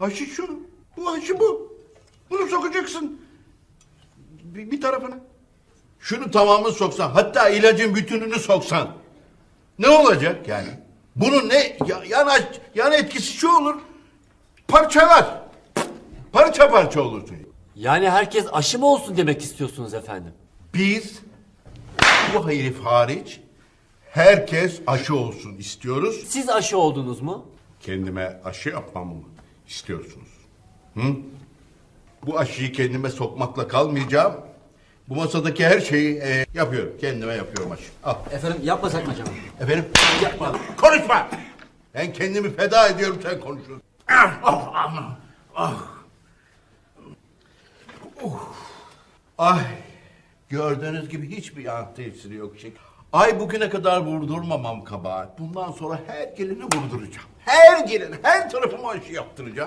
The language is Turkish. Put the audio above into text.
Aşı şu. Bu aşı bu. Bunu sokacaksın. Bir, bir tarafına. Şunu tamamını soksan hatta ilacın bütününü soksan. Ne olacak yani? Bunun ne ya, yan, yan etkisi şu olur. Parçalar. Parça parça olursun. Yani herkes aşı mı olsun demek istiyorsunuz efendim? Biz bu herif hariç herkes aşı olsun istiyoruz. Siz aşı oldunuz mu? Kendime aşı yapmamı mı istiyorsunuz? Hı? Bu aşıyı kendime sokmakla kalmayacağım. Bu masadaki her şeyi e, yapıyorum. Kendime yapıyorum aşı. Al. Efendim yapmasak mı acaba? Efendim? Yapma. Konuşma. Ben kendimi feda ediyorum sen konuşuyorsun. Ah, ah, ah, ah. Uh. Ay. Gördüğünüz gibi hiçbir yan tesiri yok. Şey. Ay bugüne kadar vurdurmamam kabahat. Bundan sonra her gelini vurduracağım. Her gelin, her tarafıma aşı yaptıracağım.